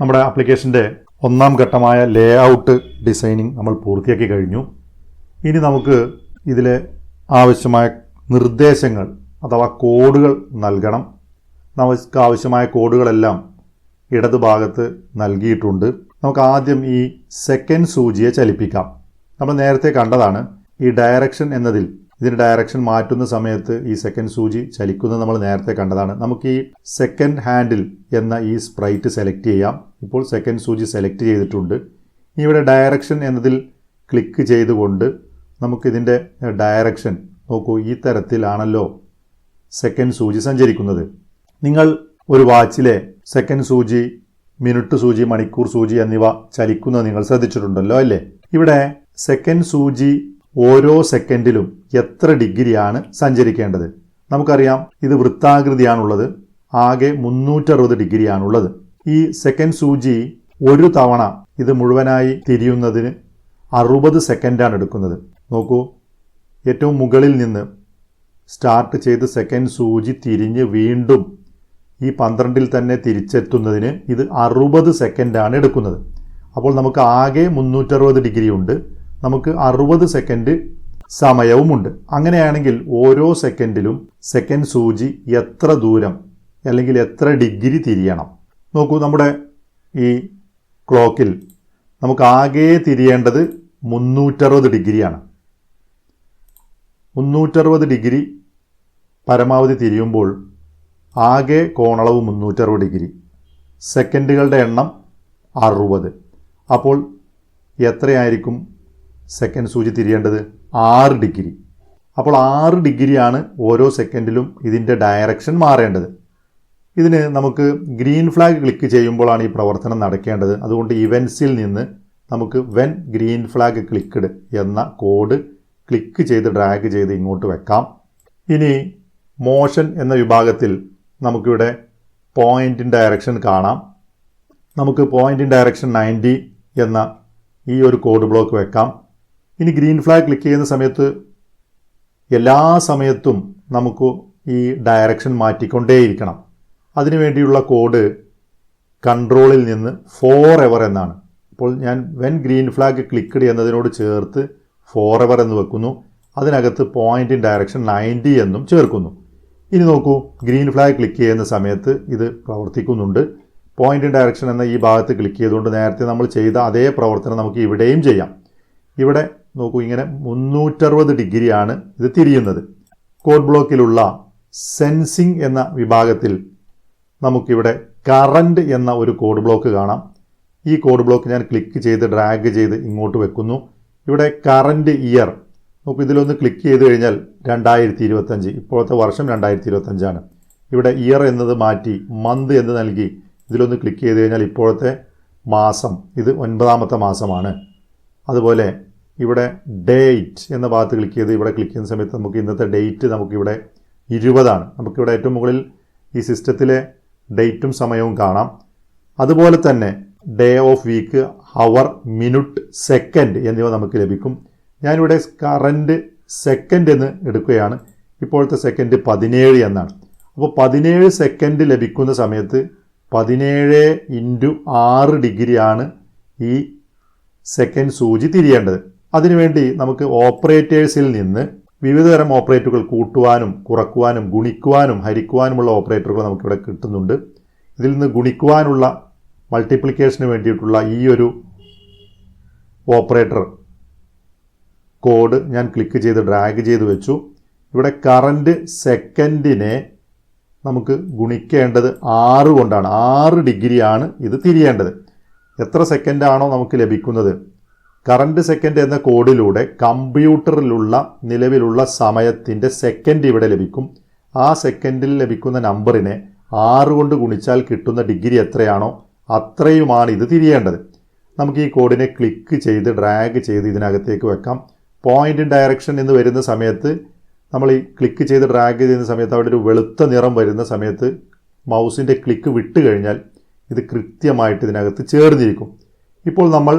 നമ്മുടെ ആപ്ലിക്കേഷന്റെ ഒന്നാം ഘട്ടമായ ലേ ഔട്ട് ഡിസൈനിങ് നമ്മൾ പൂർത്തിയാക്കി കഴിഞ്ഞു. ഇനി നമുക്ക് ഇതിലെ ആവശ്യമായ നിർദ്ദേശങ്ങൾ അഥവാ കോഡുകൾ നൽകണം. നമുക്ക് ആവശ്യമായ കോഡുകളെല്ലാം ഇടതുഭാഗത്ത് നൽകിയിട്ടുണ്ട്. നമുക്ക് ആദ്യം ഈ സെക്കൻഡ് സൂചിയെ ചലിപ്പിക്കാം. നമ്മൾ നേരത്തെ കണ്ടതാണ് ഈ ഡയറക്ഷൻ എന്നതിൽ ഇതിന് ഡയറക്ഷൻ മാറ്റുന്ന സമയത്ത് ഈ സെക്കൻഡ് സൂചി ചലിക്കുന്നത് നമ്മൾ നേരത്തെ കണ്ടതാണ്. നമുക്ക് ഈ സെക്കൻഡ് ഹാൻഡിൽ എന്ന ഈ സ്പ്രൈറ്റ് സെലക്ട് ചെയ്യാം. ഇപ്പോൾ സെക്കൻഡ് സൂചി സെലക്ട് ചെയ്തിട്ടുണ്ട്. ഇവിടെ ഡയറക്ഷൻ എന്നതിൽ ക്ലിക്ക് ചെയ്തുകൊണ്ട് നമുക്കിതിന്റെ ഡയറക്ഷൻ നോക്കൂ ഈ തരത്തിലാണല്ലോ സെക്കൻഡ് സൂചി സഞ്ചരിക്കുന്നത്. നിങ്ങൾ ഒരു വാച്ചിലെ സെക്കൻഡ് സൂചി മിനിറ്റ് സൂചി മണിക്കൂർ സൂചി എന്നിവ ചലിക്കുന്നത് നിങ്ങൾ ശ്രദ്ധിച്ചിട്ടുണ്ടല്ലോ അല്ലേ? ഇവിടെ സെക്കൻഡ് സൂചി ഓരോ സെക്കൻഡിലും എത്ര ഡിഗ്രിയാണ് സഞ്ചരിക്കേണ്ടത്? നമുക്കറിയാം ഇത് വൃത്താകൃതിയാണുള്ളത്. ആകെ മുന്നൂറ്ററുപത് ഡിഗ്രിയാണുള്ളത്. ഈ സെക്കൻഡ് സൂചി ഒരു തവണ ഇത് മുഴുവനായി തിരിയുന്നതിന് അറുപത് സെക്കൻഡാണ് എടുക്കുന്നത്. നോക്കൂ ഏറ്റവും മുകളിൽ നിന്ന് സ്റ്റാർട്ട് ചെയ്ത് സെക്കൻഡ് സൂചി തിരിഞ്ഞ് വീണ്ടും ഈ പന്ത്രണ്ടിൽ തന്നെ തിരിച്ചെത്തുന്നതിന് ഇത് അറുപത് സെക്കൻഡാണ് എടുക്കുന്നത്. അപ്പോൾ നമുക്ക് ആകെ മുന്നൂറ്ററുപത് ഡിഗ്രി ഉണ്ട് നമുക്ക് അറുപത് സെക്കൻഡ് സമയവുമുണ്ട്. അങ്ങനെയാണെങ്കിൽ ഓരോ സെക്കൻഡിലും സെക്കൻഡ് സൂചി എത്ര ദൂരം അല്ലെങ്കിൽ എത്ര ഡിഗ്രി തിരിയണം. നോക്കൂ നമ്മുടെ ഈ ക്ലോക്കിൽ നമുക്ക് ആകെ തിരിയേണ്ടത് മുന്നൂറ്ററുപത് ഡിഗ്രിയാണ്. മുന്നൂറ്ററുപത് ഡിഗ്രി പരമാവധി തിരിയുമ്പോൾ ആകെ കോണളവ് മുന്നൂറ്ററുപത് ഡിഗ്രി. സെക്കൻഡുകളുടെ എണ്ണം അറുപത്. അപ്പോൾ എത്രയായിരിക്കും? സെക്കൻഡ് സൂചി തിരിയേണ്ടത് ആറ് ഡിഗ്രി. അപ്പോൾ ആറ് ഡിഗ്രിയാണ് ഓരോ സെക്കൻഡിലും ഇതിന്റെ ഡയറക്ഷൻ മാറേണ്ടത്. ഇതിന് നമുക്ക് ഗ്രീൻ ഫ്ലാഗ് ക്ലിക്ക് ചെയ്യുമ്പോഴാണ് ഈ പ്രവർത്തനം നടക്കേണ്ടത്. അതുകൊണ്ട് ഇവൻസിൽ നിന്ന് നമുക്ക് വെൻ ഗ്രീൻ ഫ്ലാഗ് ക്ലിക്ക്ഡ് എന്ന കോഡ് ക്ലിക്ക് ചെയ്ത് ഡ്രാഗ് ചെയ്ത് ഇങ്ങോട്ട് വെക്കാം. ഇനി മോഷൻ എന്ന വിഭാഗത്തിൽ നമുക്കിവിടെ പോയിന്റിൻ ഡയറക്ഷൻ കാണാം. നമുക്ക് പോയിന്റിൻ ഡയറക്ഷൻ നയന്റി എന്ന ഈ ഒരു കോഡ് ബ്ലോക്ക് വെക്കാം. ഇനി ഗ്രീൻ ഫ്ലാഗ് ക്ലിക്ക് ചെയ്യുന്ന സമയത്ത് എല്ലാ സമയത്തും നമുക്ക് ഈ ഡയറക്ഷൻ മാറ്റിക്കൊണ്ടേയിരിക്കണം. അതിനു വേണ്ടിയുള്ള കോഡ് കൺട്രോളിൽ നിന്ന് ഫോർ എവർ എന്നാണ്. അപ്പോൾ ഞാൻ വെൻ ഗ്രീൻ ഫ്ലാഗ് ക്ലിക്കഡ് എന്നതിനോട് ചേർത്ത് ഫോർ എവർ എന്ന് വെക്കുന്നു. അതിനകത്ത് പോയിന്റ് ഇൻ ഡയറക്ഷൻ നയന്റി എന്നും ചേർക്കുന്നു. ഇനി നോക്കൂ ഗ്രീൻ ഫ്ലാഗ് ക്ലിക്ക് ചെയ്യുന്ന സമയത്ത് ഇത് പ്രവർത്തിക്കുന്നുണ്ട്. പോയിന്റ് ഇൻ ഡയറക്ഷൻ എന്ന ഈ ഭാഗത്ത് ക്ലിക്ക് ചെയ്തുകൊണ്ട് നേരത്തെ നമ്മൾ ചെയ്ത അതേ പ്രവർത്തനം നമുക്ക് ഇവിടെയും ചെയ്യാം. ഇവിടെ നോക്കൂ ഇങ്ങനെ മുന്നൂറ്ററുപത് ഡിഗ്രിയാണ് ഇത് തിരിയുന്നത്. കോഡ് ബ്ലോക്കിലുള്ള സെൻസിങ് എന്ന വിഭാഗത്തിൽ നമുക്കിവിടെ കറണ്ട് എന്ന ഒരു കോഡ് ബ്ലോക്ക് കാണാം. ഈ കോഡ് ബ്ലോക്ക് ഞാൻ ക്ലിക്ക് ചെയ്ത് ഡ്രാഗ് ചെയ്ത് ഇങ്ങോട്ട് വെക്കുന്നു. ഇവിടെ കറണ്ട് ഇയർ നോക്കൂ ഇതിലൊന്ന് ക്ലിക്ക് ചെയ്ത് കഴിഞ്ഞാൽ രണ്ടായിരത്തി ഇരുപത്തഞ്ച് ഇപ്പോഴത്തെ വർഷം രണ്ടായിരത്തി ഇരുപത്തഞ്ചാണ് ഇവിടെ ഇയർ എന്നത് മാറ്റി മന്ത് എന്ന് നൽകി ഇതിലൊന്ന് ക്ലിക്ക് ചെയ്ത് കഴിഞ്ഞാൽ ഇപ്പോഴത്തെ മാസം ഇത് ഒൻപതാമത്തെ മാസമാണ്. അതുപോലെ ഇവിടെ ഡേറ്റ് എന്ന ഭാഗത്ത് ക്ലിക്ക് ചെയ്ത് ഇവിടെ ക്ലിക്ക് ചെയ്യുന്ന സമയത്ത് നമുക്ക് ഇന്നത്തെ ഡേറ്റ് നമുക്കിവിടെ ഇരുപതാണ്. നമുക്കിവിടെ ഏറ്റവും മുകളിൽ ഈ സിസ്റ്റത്തിലെ ഡേറ്റും സമയവും കാണാം. അതുപോലെ തന്നെ day of week hour minute second എന്നിവ നമുക്ക് ലഭിക്കും. ഞാനിവിടെ കറന്റ് സെക്കൻഡ് എന്ന് എടുക്കുകയാണ്. ഇപ്പോഴത്തെ സെക്കൻഡ് പതിനേഴ് എന്നാണ്. അപ്പോൾ പതിനേഴ് സെക്കൻഡ് ലഭിക്കുന്ന സമയത്ത് പതിനേഴ് ഇന്റു ആറ് ഡിഗ്രിയാണ് ഈ സെക്കൻഡ് സൂചി തിരിയേണ്ടത്. അതിനുവേണ്ടി നമുക്ക് ഓപ്പറേറ്റേഴ്സിൽ നിന്ന് വിവിധതരം ഓപ്പറേറ്ററുകൾ കൂട്ടുവാനും കുറക്കുവാനും ഗുണിക്കുവാനും ഹരിക്കുവാനുമുള്ള ഓപ്പറേറ്ററുകൾ നമുക്കിവിടെ കിട്ടുന്നുണ്ട്. ഇതിൽ നിന്ന് ഗുണിക്കുവാനുള്ള മൾട്ടിപ്ലിക്കേഷന് വേണ്ടിയിട്ടുള്ള ഈ ഒരു ഓപ്പറേറ്റർ കോഡ് ഞാൻ ക്ലിക്ക് ചെയ്ത് ഡ്രാഗ് ചെയ്ത് വെച്ചു. ഇവിടെ കറന്റ് സെക്കൻഡിനെ നമുക്ക് ഗുണിക്കേണ്ടത് ആറ് കൊണ്ടാണ്. ആറ് ഡിഗ്രിയാണ് ഇത് തിരിയേണ്ടത്. എത്ര സെക്കൻഡാണോ നമുക്ക് ലഭിക്കുന്നത്? കറണ്ട് സെക്കൻഡ് എന്ന കോഡിലൂടെ കമ്പ്യൂട്ടറിലുള്ള നിലവിലുള്ള സമയത്തിന്റെ സെക്കൻഡ് ഇവിടെ ലഭിക്കും. ആ സെക്കൻഡിൽ ലഭിക്കുന്ന നമ്പറിനെ ആറ് കൊണ്ട് ഗുണിച്ചാൽ കിട്ടുന്ന ഡിഗ്രി എത്രയാണോ അത്രയുമാണ് ഇത് തിരിയേണ്ടത്. നമുക്ക് ഈ കോഡിനെ ക്ലിക്ക് ചെയ്ത് ഡ്രാഗ് ചെയ്ത് ഇതിനകത്തേക്ക് വെക്കാം. പോയിന്റ് ഇൻ ഡയറക്ഷൻ എന്ന് വരുന്ന സമയത്ത് നമ്മൾ ഈ ക്ലിക്ക് ചെയ്ത് ഡ്രാഗ് ചെയ്യുന്ന സമയത്ത് അവിടെ ഒരു വെളുത്ത നിറം വരുന്ന സമയത്ത് മൗസിന്റെ ക്ലിക്ക് വിട്ട് കഴിഞ്ഞാൽ ഇത് കൃത്യമായിട്ട് ഇതിനകത്ത് ചേർന്നിരിക്കും. ഇപ്പോൾ നമ്മൾ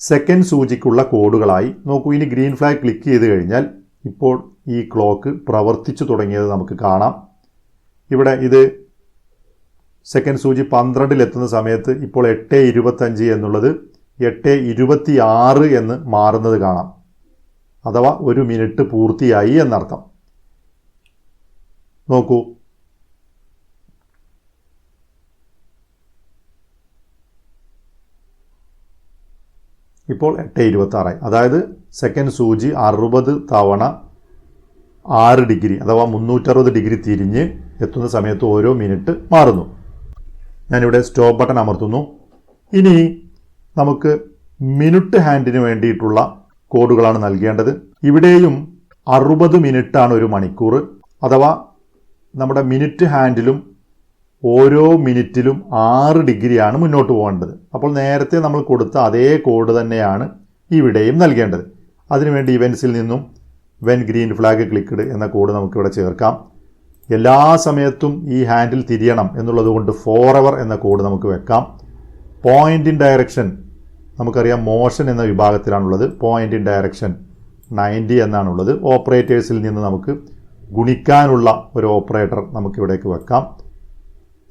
സെക്കൻഡ് സൂചിക്കുള്ള കോഡുകളായി നോക്കൂ. ഇനി ഗ്രീൻ ഫ്ലാഗ് ക്ലിക്ക് ചെയ്ത് കഴിഞ്ഞാൽ ഇപ്പോൾ ഈ ക്ലോക്ക് പ്രവർത്തിച്ചു തുടങ്ങിയത് നമുക്ക് കാണാം. ഇവിടെ ഇത് സെക്കൻഡ് സൂചി പന്ത്രണ്ടിലെത്തുന്ന സമയത്ത് ഇപ്പോൾ എട്ട് ഇരുപത്തഞ്ച് എന്നുള്ളത് എട്ട് ഇരുപത്തി ആറ് എന്ന് മാറുന്നത് കാണാം. അഥവാ ഒരു മിനിറ്റ് പൂർത്തിയായി എന്നർത്ഥം. നോക്കൂ. ഇപ്പോൾ എട്ട് ഇരുപത്തി ആറായി അതായത് സെക്കൻഡ് സൂചി അറുപത് തവണ ആറ് ഡിഗ്രി അഥവാ മുന്നൂറ്ററുപത് ഡിഗ്രി തിരിഞ്ഞ് എത്തുന്ന സമയത്ത് ഓരോ മിനിറ്റ് മാറുന്നു. ഞാനിവിടെ സ്റ്റോപ്പ് ബട്ടൺ അമർത്തുന്നു. ഇനി നമുക്ക് മിനിറ്റ് ഹാൻഡിന് വേണ്ടിയിട്ടുള്ള കോഡുകളാണ് നൽകേണ്ടത്. ഇവിടെയും അറുപത് മിനിറ്റാണ് ഒരു മണിക്കൂർ അഥവാ നമ്മുടെ മിനിറ്റ് ഹാൻഡിലും ഓരോ മിനിറ്റിലും ആറ് ഡിഗ്രിയാണ് മുന്നോട്ട് പോകേണ്ടത്. അപ്പോൾ നേരത്തെ നമ്മൾ കൊടുത്ത അതേ കോഡ് തന്നെയാണ് ഇവിടെയും നൽകേണ്ടത്. അതിനുവേണ്ടി ഇവൻസിൽ നിന്നും വെൻ ഗ്രീൻ ഫ്ലാഗ് ക്ലിക്ക്ഡ് എന്ന കോഡ് നമുക്കിവിടെ ചേർക്കാം. എല്ലാ സമയത്തും ഈ ഹാൻഡിൽ തിരിയണം എന്നുള്ളതുകൊണ്ട് ഫോർ അവർ എന്ന കോഡ് നമുക്ക് വെക്കാം. പോയിന്റ് ഇൻ ഡയറക്ഷൻ നമുക്കറിയാം മോഷൻ എന്ന വിഭാഗത്തിലാണുള്ളത്. പോയിന്റ് ഇൻ ഡയറക്ഷൻ നയന്റി എന്നാണുള്ളത്. ഓപ്പറേറ്റേഴ്സിൽ നിന്ന് നമുക്ക് ഗുണിക്കാനുള്ള ഒരു ഓപ്പറേറ്റർ നമുക്കിവിടേക്ക് വെക്കാം.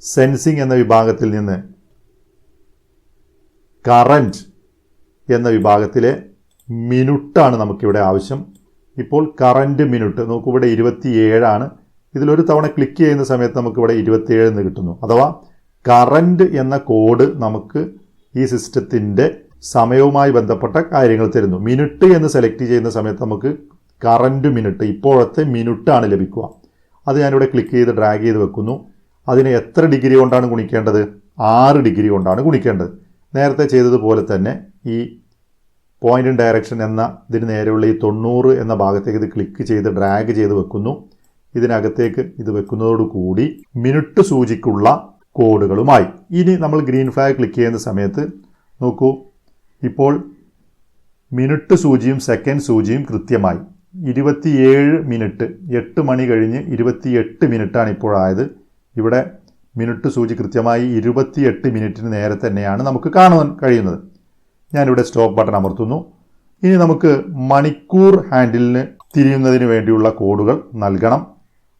സെൻസിങ് എന്ന വിഭാഗത്തിൽ നിന്ന് കറന്റ് എന്ന വിഭാഗത്തിലെ മിനുട്ടാണ് നമുക്കിവിടെ ആവശ്യം. ഇപ്പോൾ കറന്റ് മിനുട്ട് നോക്കൂ ഇവിടെ ഇരുപത്തിയേഴാണ്. ഇതിലൊരു തവണ ക്ലിക്ക് ചെയ്യുന്ന സമയത്ത് നമുക്കിവിടെ ഇരുപത്തിയേഴ് എന്ന് കിട്ടുന്നു. അഥവാ കറന്റ് എന്ന കോഡ് നമുക്ക് ഈ സിസ്റ്റത്തിന്റെ സമയവുമായി ബന്ധപ്പെട്ട കാര്യങ്ങൾ തരുന്നു. മിനിറ്റ് എന്ന് സെലക്ട് ചെയ്യുന്ന സമയത്ത് നമുക്ക് കറന്റ് മിനിറ്റ് ഇപ്പോഴത്തെ മിനിറ്റാണ് ലഭിക്കുക. അത് ഞാനിവിടെ ക്ലിക്ക് ചെയ്ത് ഡ്രാഗ് ചെയ്ത് വെക്കുന്നു. അതിനെ എത്ര ഡിഗ്രി കൊണ്ടാണ് ഗുണിക്കേണ്ടത്? ആറ് ഡിഗ്രി കൊണ്ടാണ് ഗുണിക്കേണ്ടത്. നേരത്തെ ചെയ്തതുപോലെ തന്നെ ഈ പോയിന്റ് ഇൻ ഡയറക്ഷൻ എന്ന ഇതിന് നേരെയുള്ള ഈ തൊണ്ണൂറ് എന്ന ഭാഗത്തേക്ക് ഇത് ക്ലിക്ക് ചെയ്ത് ഡ്രാഗ് ചെയ്ത് വെക്കുന്നു. ഇതിനകത്തേക്ക് ഇത് വെക്കുന്നതോടുകൂടി മിനിറ്റ് സൂചിക്കുള്ള കോഡുകളുമായി. ഇനി നമ്മൾ ഗ്രീൻ ഫ്ലാഗ് ക്ലിക്ക് ചെയ്യുന്ന സമയത്ത് നോക്കൂ. ഇപ്പോൾ മിനിറ്റ് സൂചിയും സെക്കൻഡ് സൂചിയും കൃത്യമായി. ഇരുപത്തിയേഴ് മിനിറ്റ് എട്ട് മണി കഴിഞ്ഞ് ഇരുപത്തിയെട്ട് മിനിറ്റാണ് ഇപ്പോഴായത്. ഇവിടെ മിനിറ്റ് സൂചി കൃത്യമായി ഇരുപത്തിയെട്ട് മിനിറ്റിന് നേരെ തന്നെയാണ് നമുക്ക് കാണാൻ കഴിയുന്നത്. ഞാനിവിടെ സ്റ്റോപ്പ് ബട്ടൺ അമർത്തുന്നു. ഇനി നമുക്ക് മണിക്കൂർ ഹാൻഡിലിന് തിരിയുന്നതിന് വേണ്ടിയുള്ള കോഡുകൾ നൽകണം.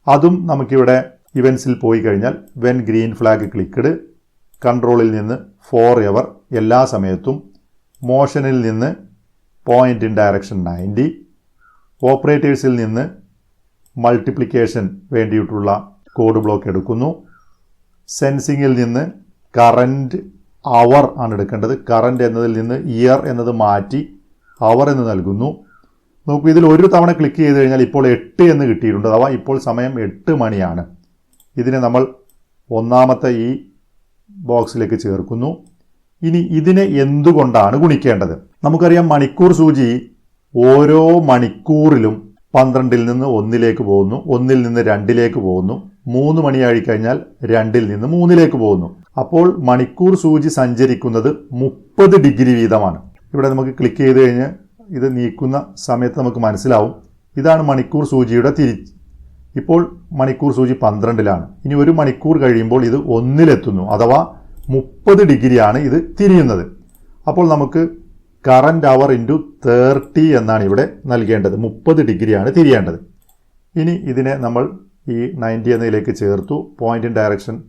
അതും നമുക്കിവിടെ ഇവൻസിൽ പോയി കഴിഞ്ഞാൽ വെൻ ഗ്രീൻ ഫ്ലാഗ് ക്ലിക്കഡ് കൺട്രോളിൽ നിന്ന് ഫോർ എവർ എല്ലാ സമയത്തും മോഷനിൽ നിന്ന് പോയിന്റ് ഇൻ ഡയറക്ഷൻ നയന്റി ഓപ്പറേറ്റേഴ്സിൽ നിന്ന് മൾട്ടിപ്ലിക്കേഷൻ വേണ്ടിയിട്ടുള്ള കോഡ് ബ്ലോക്ക് എടുക്കുന്നു. സെൻസിങ്ങിൽ നിന്ന് കറന്റ് അവർ ആണ് എടുക്കേണ്ടത്. കറന്റ് എന്നതിൽ നിന്ന് ഇയർ എന്നത് മാറ്റി അവർ എന്ന് നൽകുന്നു. നോക്കൂ ഇതിൽ ഒരു തവണ ക്ലിക്ക് ചെയ്ത് കഴിഞ്ഞാൽ ഇപ്പോൾ എട്ട് എന്ന് കിട്ടിയിട്ടുണ്ട്. അഥവാ ഇപ്പോൾ സമയം എട്ട് മണിയാണ്. ഇതിനെ നമ്മൾ ഒന്നാമത്തെ ഈ ബോക്സിലേക്ക് ചേർക്കുന്നു. ഇനി ഇതിനെ എന്തുകൊണ്ടാണ് ഗുണിക്കേണ്ടത്? നമുക്കറിയാം മണിക്കൂർ സൂചി ഓരോ മണിക്കൂറിലും പന്ത്രണ്ടിൽ നിന്ന് ഒന്നിലേക്ക് പോകുന്നു ഒന്നിൽ നിന്ന് രണ്ടിലേക്ക് പോകുന്നു. മൂന്ന് മണിയായി കഴിഞ്ഞാൽ രണ്ടിൽ നിന്ന് മൂന്നിലേക്ക് പോകുന്നു. അപ്പോൾ മണിക്കൂർ സൂചി സഞ്ചരിക്കുന്നത് മുപ്പത് ഡിഗ്രി വീതമാണ്. ഇവിടെ നമുക്ക് ക്ലിക്ക് ചെയ്ത് കഴിഞ്ഞ് ഇത് നീക്കുന്ന സമയത്ത് നമുക്ക് മനസ്സിലാവും. ഇതാണ് മണിക്കൂർ സൂചിയുടെ തിരി ഇപ്പോൾ മണിക്കൂർ സൂചി പന്ത്രണ്ടിലാണ്. ഇനി ഒരു മണിക്കൂർ കഴിയുമ്പോൾ ഇത് ഒന്നിലെത്തുന്നു. അഥവാ മുപ്പത് ഡിഗ്രിയാണ് ഇത് തിരിയുന്നത്. അപ്പോൾ നമുക്ക് കറന്റ് അവർ ഇന്റു തേർട്ടി എന്നാണ് ഇവിടെ നൽകേണ്ടത്. മുപ്പത് ഡിഗ്രിയാണ് തിരിയേണ്ടത്. ഇനി ഇതിനെ നമ്മൾ ഈ നയന്റി എന്നതിലേക്ക് ചേർത്തു. പോയിന്റ് ഇൻ ഡയറക്ഷൻ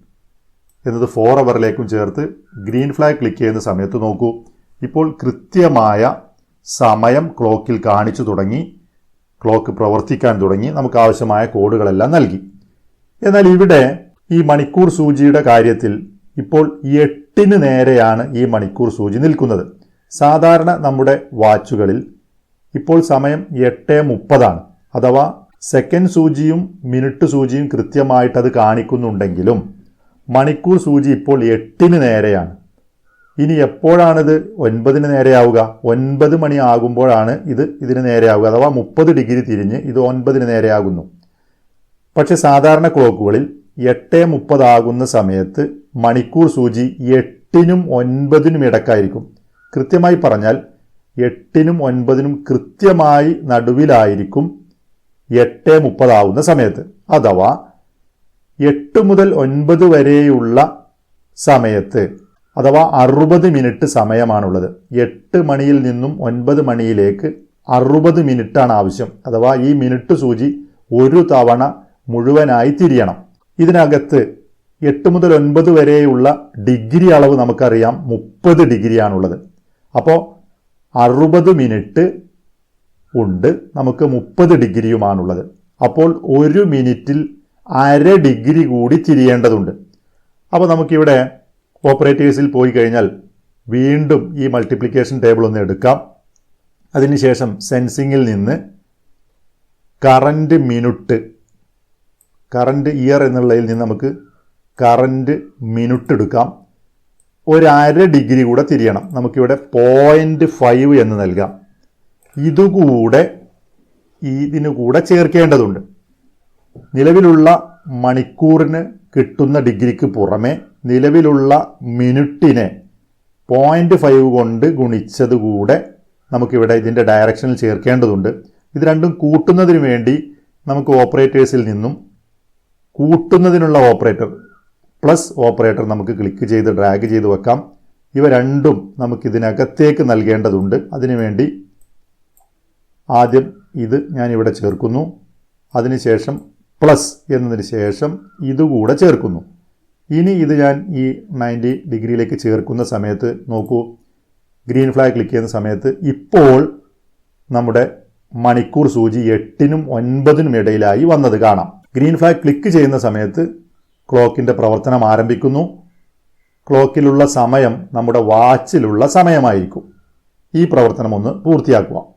എന്നത് ഫോർ അവറിലേക്കും ചേർത്ത് ഗ്രീൻ ഫ്ലാഗ് ക്ലിക്ക് ചെയ്യുന്ന സമയത്ത് നോക്കൂ. ഇപ്പോൾ കൃത്യമായ സമയം ക്ലോക്കിൽ കാണിച്ചു തുടങ്ങി. ക്ലോക്ക് പ്രവർത്തിക്കാൻ തുടങ്ങി. നമുക്ക് ആവശ്യമായ കോഡുകളെല്ലാം നൽകി. എന്നാൽ ഇവിടെ ഈ മണിക്കൂർ സൂചിയുടെ കാര്യത്തിൽ ഇപ്പോൾ എട്ടിന് നേരെയാണ് ഈ മണിക്കൂർ സൂചി നിൽക്കുന്നത്. സാധാരണ നമ്മുടെ വാച്ചുകളിൽ ഇപ്പോൾ സമയം എട്ട് മുപ്പതാണ്. അഥവാ സെക്കൻഡ് സൂചിയും മിനിറ്റ് സൂചിയും കൃത്യമായിട്ടത് കാണിക്കുന്നുണ്ടെങ്കിലും മണിക്കൂർ സൂചി ഇപ്പോൾ എട്ടിന് നേരെയാണ്. ഇനി എപ്പോഴാണിത്? ഒൻപതിന് നേരെയാവുക. ഒൻപത് മണി ആകുമ്പോഴാണ് ഇത് ഇതിന് നേരെയാവുക. അഥവാ മുപ്പത് ഡിഗ്രി തിരിഞ്ഞ് ഇത് ഒൻപതിന് നേരെയാകുന്നു. പക്ഷെ സാധാരണ ക്ലോക്കുകളിൽ എട്ട് മുപ്പതാകുന്ന സമയത്ത് മണിക്കൂർ സൂചി എട്ടിനും ഒൻപതിനും ഇടക്കായിരിക്കും. കൃത്യമായി പറഞ്ഞാൽ എട്ടിനും ഒൻപതിനും കൃത്യമായി നടുവിലായിരിക്കും എട്ട് മുപ്പതാവുന്ന സമയത്ത് അഥവാ എട്ട് മുതൽ ഒൻപത് വരെയുള്ള സമയത്ത് അഥവാ അറുപത് മിനിറ്റ് സമയമാണുള്ളത്. എട്ട് മണിയിൽ നിന്നും ഒൻപത് മണിയിലേക്ക് അറുപത് മിനിറ്റാണ് ആവശ്യം. അഥവാ ഈ മിനിറ്റ് സൂചി ഒരു തവണ മുഴുവനായി തിരിയണം. ഇതിനകത്ത് എട്ട് മുതൽ ഒൻപത് വരെയുള്ള ഡിഗ്രി അളവ് നമുക്കറിയാം. മുപ്പത് ഡിഗ്രിയാണുള്ളത്. അപ്പോൾ അറുപത് മിനിറ്റ് ഉണ്ട്. നമുക്ക് മുപ്പത് ഡിഗ്രിയുമാണുള്ളത്. അപ്പോൾ ഒരു മിനിറ്റിൽ അര ഡിഗ്രി കൂടി തിരിയേണ്ടതുണ്ട്. അപ്പോൾ നമുക്കിവിടെ ഓപ്പറേറ്റേഴ്സിൽ പോയി കഴിഞ്ഞാൽ വീണ്ടും ഈ മൾട്ടിപ്ലിക്കേഷൻ ടേബിൾ ഒന്ന് എടുക്കാം. അതിനുശേഷം സെൻസിങ്ങിൽ നിന്ന് കറന്റ് മിനുട്ട് കറന്റ് ഇയർ എന്നുള്ളതിൽ നിന്ന് നമുക്ക് കറന്റ് മിനുട്ട് എടുക്കാം. ഒരു അര ഡിഗ്രി കൂടെ തിരിയണം. നമുക്കിവിടെ പോയിന്റ് ഫൈവ് എന്ന് നൽകാം. ഇതുകൂടെ ഇതിനു കൂടെ ചേർക്കേണ്ടതുണ്ട്. നിലവിലുള്ള മണിക്കൂറിന് കിട്ടുന്ന ഡിഗ്രിക്ക് പുറമെ നിലവിലുള്ള മിനിറ്റിനെ പോയിന്റ് ഫൈവ് കൊണ്ട് ഗുണിച്ചത് കൂടെ നമുക്കിവിടെ ഇതിന്റെ ഡയറക്ഷനിൽ ചേർക്കേണ്ടതുണ്ട്. ഇത് രണ്ടും കൂട്ടുന്നതിന് വേണ്ടി നമുക്ക് ഓപ്പറേറ്റേഴ്സിൽ നിന്നും കൂട്ടുന്നതിനുള്ള ഓപ്പറേറ്റർ പ്ലസ് ഓപ്പറേറ്റർ നമുക്ക് ക്ലിക്ക് ചെയ്ത് ഡ്രാഗ് ചെയ്ത് വെക്കാം. ഇവ രണ്ടും നമുക്കിതിനകത്തേക്ക് നൽകേണ്ടതുണ്ട്. അതിനുവേണ്ടി ആദ്യം ഇത് ഞാൻ ഇവിടെ ചേർക്കുന്നു. അതിനുശേഷം പ്ലസ് എന്നതിന് ശേഷം ഇതുകൂടെ ചേർക്കുന്നു. ഇനി ഇത് ഞാൻ ഈ നയന്റി ഡിഗ്രിയിലേക്ക് ചേർക്കുന്ന സമയത്ത് നോക്കൂ. ഗ്രീൻ ഫ്ലാഗ് ക്ലിക്ക് ചെയ്യുന്ന സമയത്ത് ഇപ്പോൾ നമ്മുടെ മണിക്കൂർ സൂചി എട്ടിനും ഒൻപതിനും ഇടയിലായി വന്നത് കാണാം. ഗ്രീൻ ഫ്ലാഗ് ക്ലിക്ക് ചെയ്യുന്ന സമയത്ത് ക്ലോക്കിന്റെ പ്രവർത്തനം ആരംഭിക്കുന്നു. ക്ലോക്കിലുള്ള സമയം നമ്മുടെ വാച്ചിലുള്ള സമയമായിരിക്കും. ഈ പ്രവർത്തനം ഒന്ന് പൂർത്തിയാക്കുക.